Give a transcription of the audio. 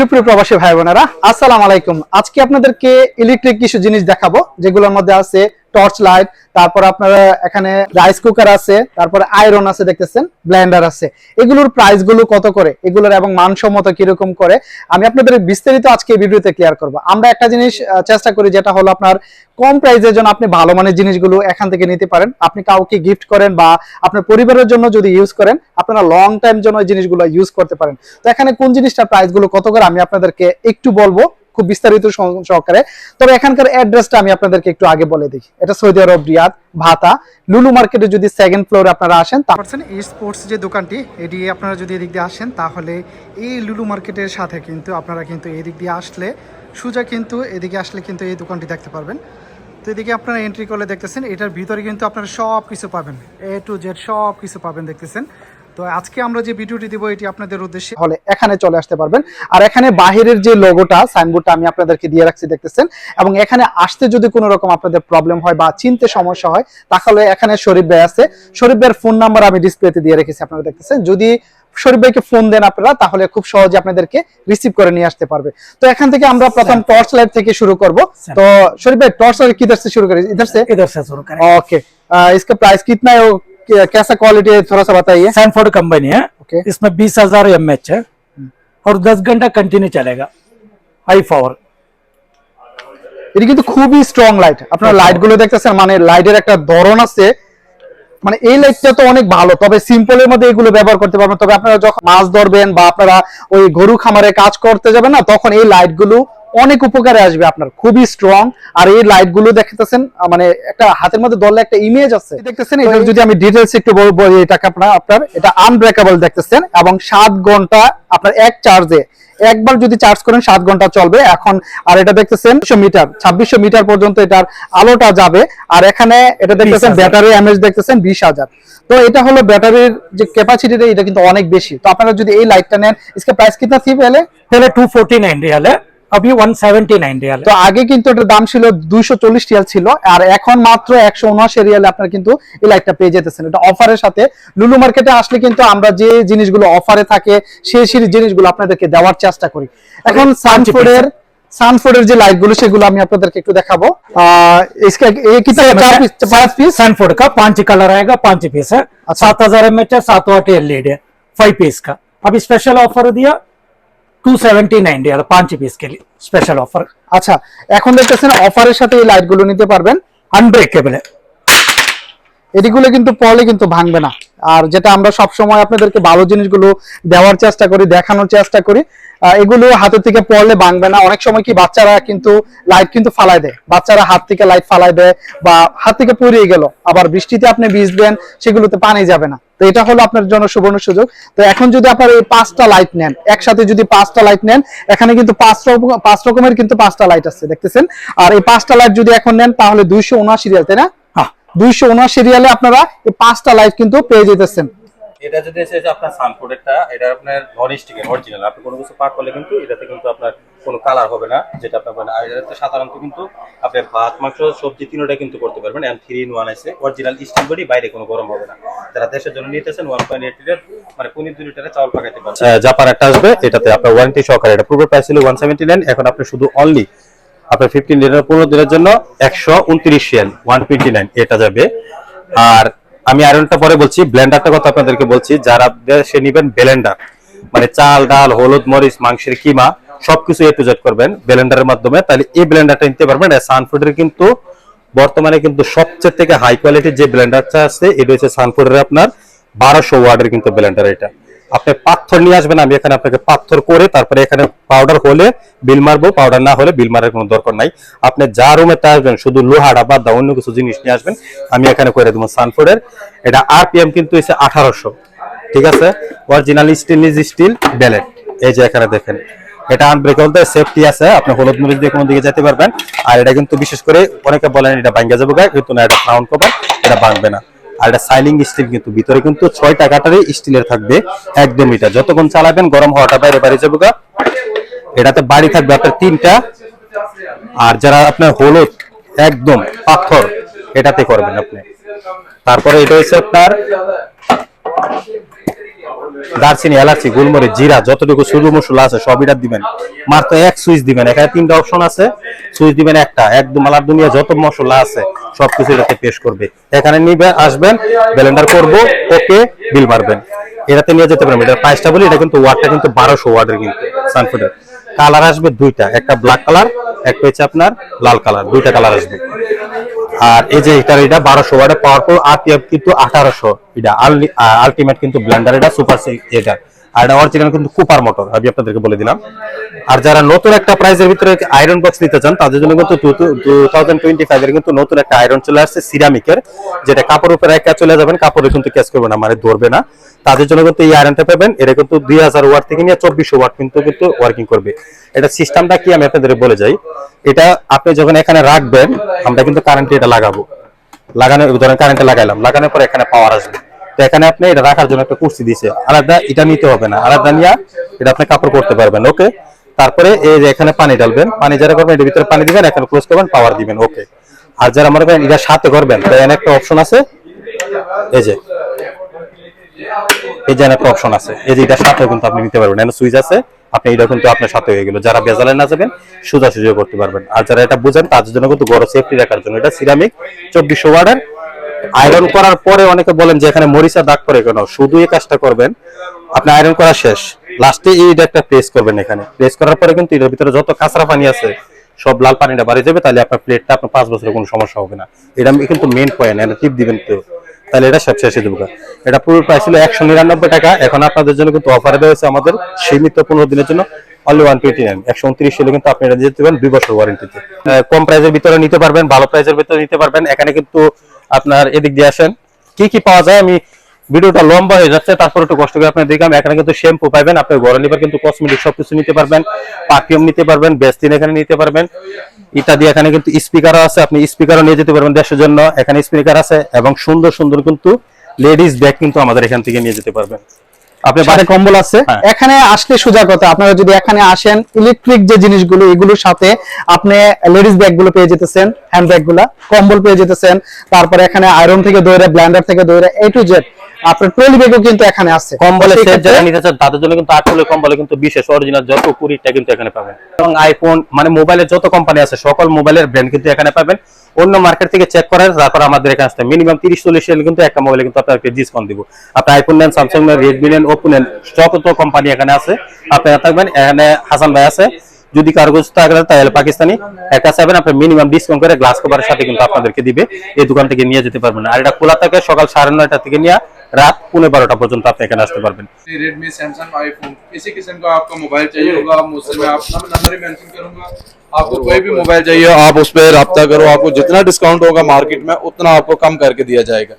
সুপ্রিয় প্রবাসী ভাই বোনেরা আসসালাম আলাইকুম। আজকে আপনাদেরকে ইলেকট্রিক কিছু জিনিস দেখাবো, যেগুলোর মধ্যে আছে টর্চ লাইট তারপর আপনারা এখানে রাইস কুকার আছে, তারপর আয়রন আছে দেখতেছেন ব্লেন্ডার আছে। এগুলোর প্রাইসগুলো কত করে? এগুলোর এবং মানসম্মত কীরকম করে? আমি আপনাদের বিস্তারিত আজকে ভিডিওতে ক্লিয়ার করব। আমরা একটা জিনিস চেষ্টা করি, যেটা হলো আপনার কম প্রাইসের জন্য আপনি ভালো মানের জিনিসগুলো এখান থেকে নিতে পারেন। আপনি কাউকে গিফট করেন বা আপনার পরিবারের জন্য যদি ইউজ করেন, আপনারা লং টাইম জন্য জিনিসগুলো ইউজ করতে পারেন। তো এখানে কোন জিনিসটার প্রাইসগুলো কত করে, আমি আপনাদেরকে একটু বলব। খুব বিস্তারিত সহকারে। তবে এখানকার অ্যাড্রেসটা আমি আপনাদেরকে একটু আগে বলে দিই। এটা সৌদি আরব, রিয়াদ, ভাতা। লুলু মার্কেটে যদি সেকেন্ড ফ্লোরে আপনারা আসেন পারছেন এই স্পোর্টস যে দোকানটি, এটি আপনারা যদি এদিক দিয়ে আসেন, তাহলে এই লুলু মার্কেটের সাথে কিন্তু আপনারা কিন্তু এদিক দিয়ে আসলে সোজা কিন্তু এদিকে আসলে কিন্তু এই দোকানটি দেখতে পারবেন। তো এদিকে আপনারা এন্ট্রি করলে দেখতেছেন, এটার ভিতরে কিন্তু আপনারা সব কিছু পাবেন। এ টু জেড সব কিছু পাবেন দেখতেছেন। তো আজকে আমরা যে ভিডিওটি দিব এটি আপনাদের উদ্দেশ্যে হলে এখানে চলে আসতে পারবেন আর এখানে বাহিরের যে লোগোটা সাইনবোর্ডটা আমি আপনাদেরকে দিয়ে রাখছি দেখতেছেন এবং এখানে আসতে যদি কোনো রকম আপনাদের প্রবলেম হয় বা চিনতে সমস্যা হয় তাহলে এখানে শরীফ ভাই আছে শরীফ ভাইয়ের ফোন নাম্বার আমি ডিসপ্লেতে দিয়ে রেখেছি আপনারা দেখতেছেন যদি শরীফ ভাইকে ফোন দেন আপনারা তাহলে খুব সহজে আপনাদেরকে রিসিভ করে নিয়ে আসতে পারবে তো এখান থেকে আমরা প্রথম টর্চ লাইট থেকে শুরু করব তো শরীফ ভাই টর্চ লাইট किधर से शुरू करें इधर से इधर से शुरू करें ओके इसका प्राइस कितना है वो कै- कैसा क्वालिटी है थोड़ा सा बताइए सैनफोर्ड कंपनी है ओके इसमें बीस हजार एम एच है और दस घंटा कंटिन्यू चलेगा हाई पावर এটা কিন্তু খুবই স্ট্রং লাইট আপনারা লাইট গুলো দেখতেছেন মানে লাইটের একটা ধরন আছে মানে এই লাইটটা তো অনেক ভালো তবে সিম্পলের মধ্যে এগুলো ব্যবহার করতে পারবেন তবে আপনারা যখন মাছ ধরবেন বা আপনারা ওই গরু খামারে কাজ করতে যাবেন না তখন এই লাইট গুলো অনেক উপকারে আসবে আপনার খুবই স্ট্রং আর এই লাইট গুলো দেখতেছেন আহ, মানে একটা হাতের মধ্যে ধরলে একটা ইমেজ আছে দেখতেছেন এটা যদি আমি ডিটেলস একটু বল- বলি এটাকে আপনার আপনার এটা আনব্রেকেবল দেখতেছেন এবং সাত ঘন্টা আপনার এক চার্জে একবার যদি চার্জ করেন সাত ঘন্টা চলবে এখন আর এটা দেখতেছেন মিটার ছাব্বিশশো মিটার পর্যন্ত এটার আলোটা যাবে আর এখানে এটা দেখতেছেন 20,000 ব্যাটারি এমএচ দেখতেছেন বিশ হাজার তো এটা হলো ব্যাটারির যে ক্যাপাসিটিটা এটা কিন্তু অনেক বেশি তো আপনারা যদি এই লাইটটা নেন इसका प्राइस कितना थी पहले पहले टू फोर्टी नाइन रियल है अभी वन सेवेंटी नाइन रियल তো है আগে কিন্তু এটার দাম ছিল দুইশো চল্লিশ রিয়াল ছিল আর এখন মাত্র একশো উনআশি রিয়ালে আপনারা কিন্তু এই লাইটটা পেয়ে যেতেছেন এটা অফারের সাথে লুলু মার্কেটে আসলে কিন্তু আমরা যে জিনিসগুলো অফারে থাকে সেই সেই জিনিসগুলো আপনাদেরকে দেওয়ার চেষ্টা করি এখন সানফোর্ডের সানফোর্ডের যে লাইট গুলো সেগুলো আমি আপনাদেরকে একটু দেখাবো আহ इसका ये कितना है? चार पीस पांच पीस सैनफोर्ड का पांच कलर आएगा पांच पीस है अच्छा। सात हजार एम एच है सात वाट एलईडी है फाइव पीस का अभी स्पेशल ऑफर दिया 279 আচ্ছা, কিন্তু পড়লে কিন্তু ভাঙবে না। আর যেটা আমরা আপনাদেরকে ভালো জিনিসগুলো দেওয়ার চেষ্টা করি, দেখানোর চেষ্টা করি এগুলো হাতের থেকে পড়লে ভাঙবে না। অনেক সময় কি বাচ্চারা কিন্তু লাইট কিন্তু ফালাই দেয়। বাচ্চারা হাত থেকে লাইট ফালাই দেয় বা হাত থেকে পড়িয়ে গেল। আবার বৃষ্টিতে আপনি বীজ দেন সেগুলোতে পানি যাবে না। তো এটা হলো আপনার জন্য সুবর্ণ সুযোগ। তো এখন যদি আপনার এই পাঁচটা লাইট নেন, একসাথে যদি পাঁচটা লাইট নেন, এখানে কিন্তু পাঁচ রকম পাঁচ রকমের কিন্তু পাঁচটা লাইট আছে, দেখতেছেন? আর এই পাঁচটা লাইট যদি এখন নেন, তাহলে দুইশো উনআশি রিয়াল, তাই না? हाँ দুইশো উনআশি রিয়ালে আপনারা এই পাঁচটা লাইট কিন্তু পেয়ে যেতেছেন। এটা যদি এসে আপনার সানফুডেরটা এটা আপনার নন অরিজিনাল আপনি কোনো কিছু পাক করলে কিন্তু এটাতে কিন্তু আপনার কোনো কালার হবে না, যেটা আপনার আর এটাতে সাধারণত কিন্তু আপনি ভাত, মাংস, সবজি তিনোটা কিন্তু করতে পারবেন। এন্ড থ্রি ইন ওয়ান আছে অরিজিনাল স্টিল বডি বাইরে কোনো গরম হবে না। যারা দেশের জন্য নিতেছেন ওয়ান পয়েন্ট এইট লিটার মানে পনির দুই লিটারে চাউল পাকাইতে পারবেন। জাপান একটা আসবে, এটাতে আপনার ওয়ারেন্টি সহকারে। এটা পূর্বে প্রাইস ছিল ওয়ান সেভেন্টি নাইন এখন আপনি শুধু অনলি আপনার ফিফটিন লিটার পনেরো দিনের জন্য একশো উনত্রিশ রিয়াল ওয়ান টোয়েন্টি নাইন এটা যাবে। আর আমি আয়রনটা পরে বলছি ব্লেন্ডারটা কথা আপনাদেরকে বলছি, যারা সে নিবেন ব্লেন্ডার মানে চাল, ডাল, হলুদ, মরিচ, মাংসের কিমা সবকিছু এ টু জেড করবেন ব্লেন্ডারের মাধ্যমে, তাহলে এই ব্লেন্ডারটা নিতে পারবেন। সানফুডের কিন্তু বর্তমানে কিন্তু সবচেয়ে থেকে হাই কোয়ালিটির যে ব্লেন্ডারটা আছে, এটা হচ্ছে সানফুডের আপনার বারোশো ওয়ার্ডের কিন্তু ব্লেন্ডার এটা। আপনি পাথর নিয়ে আসবেন, আমি এখানে আপনাকে পাথর করে তারপরে এখানে পাউডার হলে বিল মারবো পাউডার না হলে বিল মারার কোনো দরকার নাই। আপনি যা রুমে রুমেতে আসবেন, শুধু লোহাটা বাদ দাও অন্য কিছু জিনিস নিয়ে আসবেন, আমি এখানে করে দেবো সানফোর্ডের এটা আর আরপিএম কিন্তু হচ্ছে আঠারোশো, ঠিক আছে? অরিজিনাল স্টেনলেস স্টিল ব্যালেট এই যে এখানে দেখেন। এটা আনব্রেকেবল সেফটি আছে, আপনি হলুদ মরিচ দিয়ে কোনো দিকে যেতে পারবেন। আর এটা কিন্তু বিশেষ করে অনেকে বলেন এটা ভাঙ্গা যাবে কিন্তু না, এটা সাউন্ড কভার এটা ভাঙবে না। আর এটা সাইলিং স্টিল কিন্তু, ভিতরে কিন্তু ছয় টাকাটারই স্টিলের থাকবে, একদম এটা। যতক্ষণ চালাবেন, গরম হওয়াটা বাইরে বাইরে যাবে। এটাতে বাড়ি থাকবে আপনার তিনটা। আর যারা আপনার হলুদ, একদম পাথর, এটাতে করবেন আপনি। তারপরে এটা হচ্ছে আপনার দারচিনি, এলাচি, গোলমরিচ, জিরা, যতটুকু সুরু মশলা আছে সব এটা দিবেন। মাত্র এক সুইচ দিবেন। এখানে তিনটা অপশন আছে। সুইচ দিবেন একটা। একদম আলার দুনিয়া, যত মশলা আছে, সবকিছু এটাতে পেশ করবে। এখানে নিবে, আসবেন ব্লেন্ডার করব, ওকে বিল মারবেন। এটাতে নিয়ে যেতে পারবেন। এটার প্রাইসটা বলি, এটা কিন্তু ওয়াটটা কিন্তু বারোশো ওয়াটের কিন্তু সানফুডের কালার আসবে দুইটা। একটা ব্ল্যাক কালার একটা হচ্ছে আপনার লাল কালার দুইটা কালার আসবে। আর এই যে এটার এটা বারোশো ওয়ার্ডে পাওয়ার পর আর কিন্তু আঠারোশো। এটা আলটিমেট কিন্তু ব্ল্যান্ডার এটা সুপার এটা। আর এটা অরিজিনাল কিন্তু কুপার মোটর আমি আপনাদেরকে বলে দিলাম। আর যারা নতুন একটা প্রাইজের ভিতরে আয়রন বক্স নিতে চান, তাদের জন্য কিন্তু কিন্তু নতুন একটা আয়রন চলে আসছে সিরামিকের যেটা কাপড় উপরে একা চলে যাবেন, কাপড়ে কিন্তু ক্যাচ করবে না মানে ধরবে না। তাদের জন্য কিন্তু এই আয়রনটা পাবেন, এটা কিন্তু দুই হাজার ওয়াট থেকে নিয়ে চব্বিশশো ওয়াট কিন্তু কিন্তু ওয়ার্কিং করবে। এটা সিস্টেমটা কি আমি আপনাদের বলে যাই। এটা আপনি যখন এখানে রাখবেন, আমরা কিন্তু কারেন্টে এটা লাগাবো। লাগানো ধরেন কারেন্টে লাগাইলাম, লাগানোর পর এখানে পাওয়ার আসবে। তো এখানে আপনি এটা রাখার জন্য একটা কুর্সি দিছে আলাদা এটা নিতে হবে না। আলাদা নিয়ে এটা আপনি কাপড় করতে পারবেন, ওকে? তারপরে এই যে এখানে পানি ডালবেন পানি যারা করবেন এর ভিতরে পানি দিবেন, এখানে ক্লোজ করবেন পাওয়ার দিবেন, ওকে? আর যারা মনে করেন এটা সাথে করবেন, তো এখানে একটা অপশন আছে। এই যে এই যে একটা অপশন আছে। এই যে এটার সাথে কিন্তু আপনি নিতে পারবেন। এখানে সুইচ আছে, আপনি এটা কিন্তু আপনার সাথে হয়ে গেল। যারা বেজালে না যাবেন, সোজা সুযোগ করতে পারবেন। আর যারা এটা বুঝেন, তাদের জন্য কিন্তু বড় সেফটি রাখার জন্য। এটা সিরামিক চব্বিশশো ওয়ার্ডের আয়রন করার পরে অনেকে বলেন যে এখানে মরিচা দাগ করে কেন? শুধু এই কাজটা করবেন, আপনি আয়রন করা শেষ। লাস্টে এইটা একটা প্রেস করবেন এখানে। প্রেস করার পরে কিন্তু এটার ভিতরে যত কাঁচরা পানি আছে, সব লাল পানিটা বাড়ি যাবে, তাহলে আপনার প্লেটটা আপনার পাঁচ বছরের কোনো সমস্যা হবে না। এটা কিন্তু মেন পয়েন্ট এটা টিপ দিবেন তো। তাহলে এটা সব শেষে দেবো এটা পুরো প্রাইস ছিল একশো নিরানব্বই টাকা। এখন আপনাদের জন্য কিন্তু অফার দেওয়া হয়েছে আমাদের সীমিত পনেরো দিনের জন্য। অনলি ওয়ান টোয়েন্টি নাইন একশো উনত্রিশ কিন্তু দিতে পারেন, দুই বছর ওয়ারেন্টিতে কম ভিতরে নিতে পারবেন, ভালো ভিতরে নিতে পারবেন। এখানে কিন্তু আপনার এদিক দিয়ে আসেন। কি কি পাওয়া যায়? আমি ভিডিওটা লম্বা হয়ে যাচ্ছে, তারপর একটু কষ্ট করে আপনি দেখলাম এখানে কিন্তু শ্যাম্পু পাবেন নিবার কিন্তু কসমেটিক সবকিছু নিতে পারবেন পারফিউম নিতে পারবেন বেস্টিন এখানে নিতে পারবেন। ইত্যাদি এখানে কিন্তু স্পিকারও আছে, আপনি স্পিকারও নিয়ে যেতে পারবেন দেশের জন্য। এখানে স্পিকার আছে এবং সুন্দর সুন্দর কিন্তু লেডিস ব্যাগ কিন্তু আমাদের এখান থেকে নিয়ে যেতে পারবেন। আপনি সাথে বাড়ি- কম্বল আছে হ্যাঁ। এখানে আসলে সোজা কথা আপনারা যদি এখানে আসেন ইলেকট্রিক যে জিনিসগুলো এগুলোর সাথে আপনি লেডিস ব্যাগগুলো পেয়ে যেতেছেন হ্যান্ড ব্যাগগুলা কম্বল পেয়ে যেতেছেন তারপরে এখানে আয়রন থেকে দৌড়ে ব্ল্যান্ডার থেকে দৌড়ে এ টু জেড আপনার ট্রলি ব্যাগও কিন্তু এখানে আছে। কম্বলের সেট যারা নিতে চান তাদের জন্য কিন্তু আটলের কম্বলে কিন্তু বিশেষ অরিজিনাল যত কুড়িটা কিন্তু এখানে পাবেন। এবং আইফোন মানে মোবাইলের যত কোম্পানি আছে সকল মোবাইলের ব্র্যান্ড কিন্তু এখানে পাবেন। অন্য মার্কেট থেকে চেক করেন তারপর আমাদের এখানে আসতে মিনিমাম তিরিশ চল্লিশ সাল কিন্তু একটা মোবাইলে কিন্তু আপনাকে ডিসকাউন্ট দিব। আপনি আইফোন নেন স্যামসাং নেন রেডমি নেন ওপো নেন যত কোম্পানি এখানে আছে আপনারা থাকবেন। এখানে হাসান ভাই আছে। যদি কারও কিছু থাকে তাহলে পাকিস্তানি। একটা চাইবেন আপনি মিনিমাম ডিসকাউন্ট করে গ্লাস কভারের সাথে কিন্তু আপনাদেরকে দিবে। এই দোকান থেকে নিয়ে যেতে পারবেন আর এটা খোলা থাকে সকাল সাড়ে নয়টা থেকে নিয়ে রাত পনেরো বারোটা পর্যন্ত আপনি এখানে আসতে পারবেন रेडमी सैमसंग आईफोन किसी किस्म का आपका मोबाइल चाहिए होगा मुझसे मैं अपना नंबर ही मेंशन करूंगा आपको कोई भी मोबाइल चाहिए आप उस पर रब्ता करो आपको जितना डिस्काउंट होगा मार्केट में उतना आपको कम करके दिया जाएगा